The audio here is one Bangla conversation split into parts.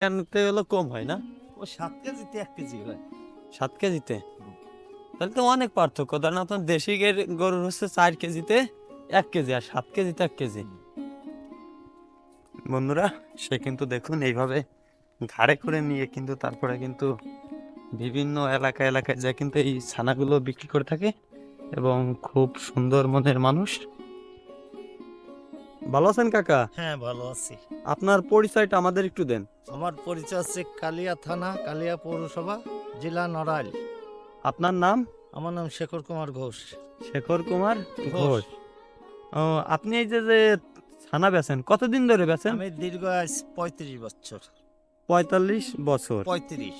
কেনতে হলো কম হয় না? ও সাত কেজিতে এক কেজি হয়। সাত কেজিতে? তাহলে তো অনেক পার্থক্য। ধরেন আপনার দেশি গরুর হচ্ছে চার কেজিতে এক কেজি আর সাত কেজিতে এক কেজি। বন্ধুরা সে কিন্তু দেখুন এইভাবে ঘাড়ে করে নিয়ে কিন্তু তারপরে কিন্তু বিভিন্ন এলাকা এলাকায় যা কিন্তু এই ছানাগুলো বিক্রি করে থাকে এবং খুব সুন্দর মনের মানুষ। ভালো আছেন কাকা? হ্যাঁ ভালো আছি। আপনার পরিচয়টা আমাদের একটু দেন। আমার পরিচয় আছে কালিয়া থানা কালিয়া পৌরসভা জেলা নড়াইল। আপনার নাম? আমার নাম শেখর কুমার ঘোষ। শেখর কুমার ঘোষ। ঘোষ। ও আপনি এই যে যে ছানা বেচেন কতদিন ধরে বেচেন আমি দীর্ঘ আজ পঁয়ত্রিশ বছর। পঁয়তাল্লিশ বছর। পঁয়ত্রিশ।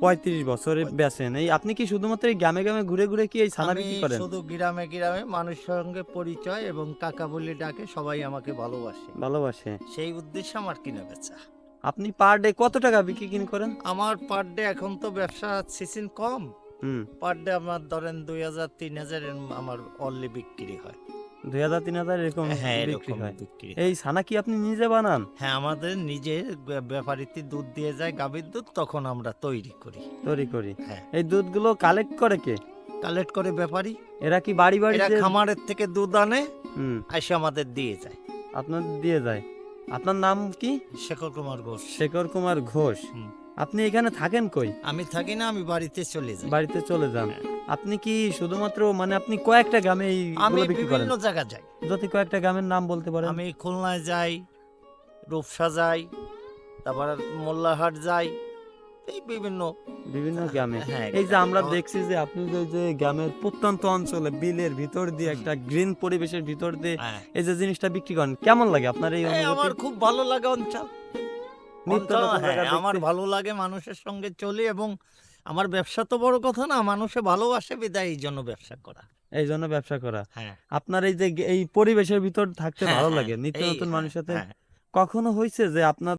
পঁয়ত্রিশ বছরে বেচেন এই আপনি কি শুধুমাত্র এই গ্রামে গ্রামে ঘুরে ঘুরে কি এই ছানা বিক্রি করেন? শুধু গ্রামে গ্রামে মানুষের সঙ্গে পরিচয় এবং কাকা বলে ডাকে সবাই আমাকে ভালোবাসে। ভালোবাসে। সেই উদ্দেশ্যে আমার কিনে বেচা আপনি পার ডে কত টাকা বিক্রি কিন করেন? আমার পার ডে এখন তো ব্যবসা সিজন কম। হুম। পার ডে আমার ধরেন দুই হাজার তিন হাজার আমার অনলি বিক্রি হয়। দুই হাজার তিন হাজার এরকম হ্যাঁ বিক্রি হয়। বিক্রি। এই ছানা কি আপনি নিজে বানান? হ্যাঁ আমাদের নিজের ব্যাপারীতে দুধ দিয়ে যায় গাভীর দুধ তখন আমরা তৈরি করি। তৈরি করি। হ্যাঁ। এই দুধগুলো কালেক্ট করে কে? কালেক্ট করে ব্যাপারী। এরা কি বাড়ি বাড়ি এরা খামারের থেকে দুধ আনে হুম। এসে আমাদের দিয়ে যায়। আপনার দিয়ে যায়। আপনার নাম কি? শেখর কুমার ঘোষ। শেখর কুমার ঘোষ। আপনি এখানে থাকেন কই? আমি থাকি না আমি বাড়িতে চলে যাই। বাড়িতে চলে যান। আপনি কি শুধুমাত্র মানে আপনি কয়েকটা গ্রামে আমি বিভিন্ন জায়গা যাই। যদি কয়েকটা গ্রামের নাম বলতে পারেন। আমি খুলনায় যাই রূপসা যাই তারপর মোল্লাহাট যাই এই বিভিন্ন বিভিন্ন গ্রামে। হ্যাঁ এই যে আমরা দেখছি যে আপনি যে যে গ্রামের প্রত্যন্ত অঞ্চলে বিলের ভিতর দিয়ে একটা গ্রিন পরিবেশের ভিতর দিয়ে হ্যাঁ। এই যে জিনিসটা বিক্রি করেন কেমন লাগে আপনার এই আমার খুব ভালো লাগে অঞ্চল। আমার ভালো লাগে মানুষের সঙ্গে চলি এবং আমার ব্যবসা তো বড় কথা না মানুষে ভালোবাসে বিদায় এই জন্য ব্যবসা করা। এই জন্য ব্যবসা করা। হ্যাঁ। আপনার এই যে এই পরিবেশের ভিতর থাকতে হ্যাঁ, ভালো হ্যাঁ, লাগে নিত্য নতুন হ্যাঁ, মানুষের সাথে? হ্যাঁ। কখনো হয়েছে যে আপনার